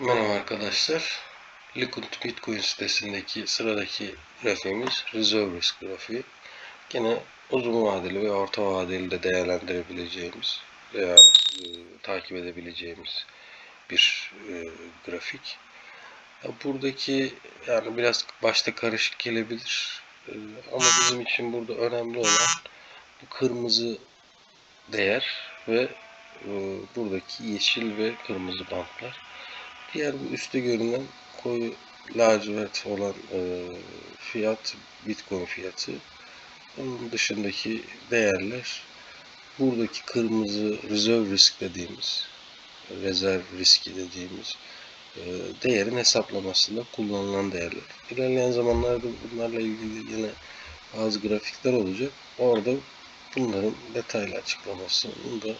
Merhaba arkadaşlar. Liquid Bitcoin sitesindeki sıradaki grafiğimiz Reserve Risk grafiği. Gene uzun vadeli ve orta vadeli de değerlendirebileceğimiz veya e, takip edebileceğimiz bir e, grafik. Ya buradaki yani biraz başta karışık gelebilir E, ama bizim için burada önemli olan bu kırmızı değer ve e, buradaki yeşil ve kırmızı bantlar. Diğer bu üstte görünen koyu lacivert olan e, fiyat Bitcoin fiyatı. Onun dışındaki değerler buradaki kırmızı reserve risk dediğimiz rezerv riski dediğimiz e, değerin hesaplamasında kullanılan değerler. İlerleyen zamanlarda bunlarla ilgili yine bazı grafikler olacak. Orada bunların detaylı açıklamasını da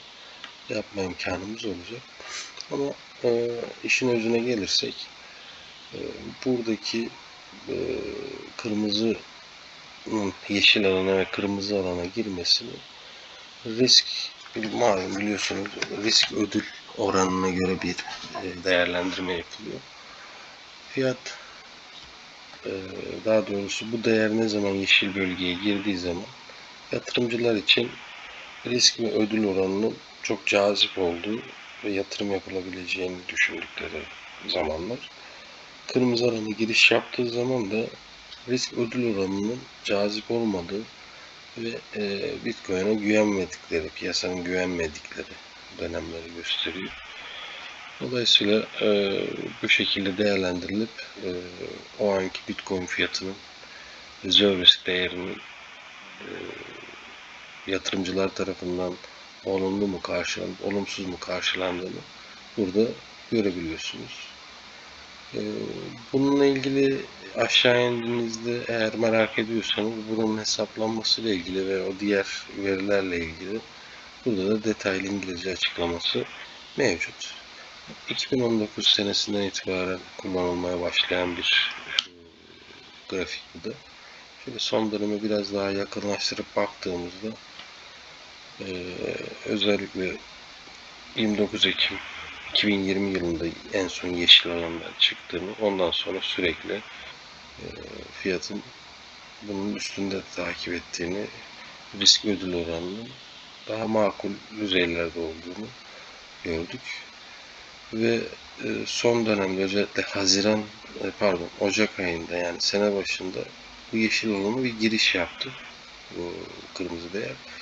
yapma imkanımız olacak. Ama e, işin özüne gelirsek e, buradaki e, kırmızı yeşil alana ve kırmızı alana girmesini risk malum biliyorsunuz risk ödül oranına göre bir e, değerlendirme yapılıyor. Fiyat e, daha doğrusu bu değer ne zaman yeşil bölgeye girdiği zaman yatırımcılar için risk ve ödül oranının çok cazip olduğu ve yatırım yapılabileceğini düşündükleri zamanlar. Kırmızı alanı giriş yaptığı zaman da risk ödül oranının cazip olmadığı ve e, Bitcoin'e güvenmedikleri, piyasanın güvenmedikleri dönemleri gösteriyor. Dolayısıyla e, bu şekilde değerlendirilip e, o anki Bitcoin fiyatının reserve risk değerinin e, yatırımcılar tarafından olumlu mu karşılanıp olumsuz mu karşılandığını burada görebiliyorsunuz. Ee, bununla ilgili aşağı indiğinizde eğer merak ediyorsanız bunun hesaplanması ile ilgili ve o diğer verilerle ilgili burada da detaylı İngilizce açıklaması mevcut. 2019 senesinden itibaren kullanılmaya başlayan bir e, grafik bu da. Şöyle son dönemi biraz daha yakınlaştırıp baktığımızda ee, özellikle 29 Ekim 2020 yılında en son yeşil alandan çıktığını ondan sonra sürekli e, fiyatın bunun üstünde takip ettiğini risk ödül oranının daha makul düzeylerde olduğunu gördük. Ve e, son dönemde özellikle Haziran e, pardon Ocak ayında yani sene başında bu yeşil alana bir giriş yaptı. Bu kırmızı değer e,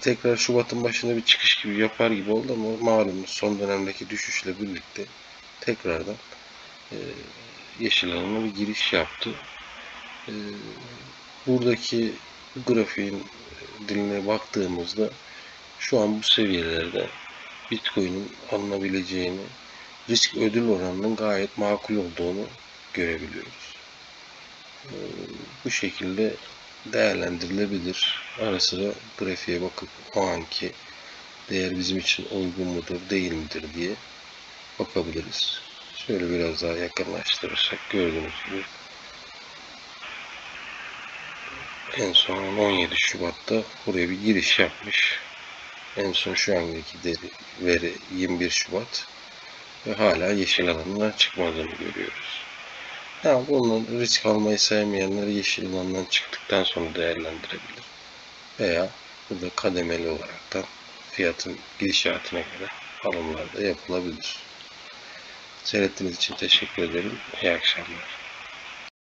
tekrar Şubat'ın başında bir çıkış gibi yapar gibi oldu ama malum son dönemdeki düşüşle birlikte tekrardan e, yeşil alana bir giriş yaptı. E, buradaki grafiğin diline baktığımızda şu an bu seviyelerde Bitcoin'in alınabileceğini, risk ödül oranının gayet makul olduğunu görebiliyoruz. E, bu şekilde değerlendirilebilir. Ara sıra grafiğe bakıp o anki değer bizim için uygun mudur değil midir diye bakabiliriz. Şöyle biraz daha yakınlaştırırsak gördüğünüz gibi en son 17 Şubat'ta buraya bir giriş yapmış. En son şu andaki deri, veri 21 Şubat ve hala yeşil alanından çıkmadığını görüyoruz. Ha, bunun risk almayı sevmeyenler yeşil alandan çıktıktan sonra değerlendirebilir. Veya burada kademeli olaraktan fiyatın gidişatına göre alımlar da yapılabilir. Seyrettiğiniz için teşekkür ederim. İyi akşamlar.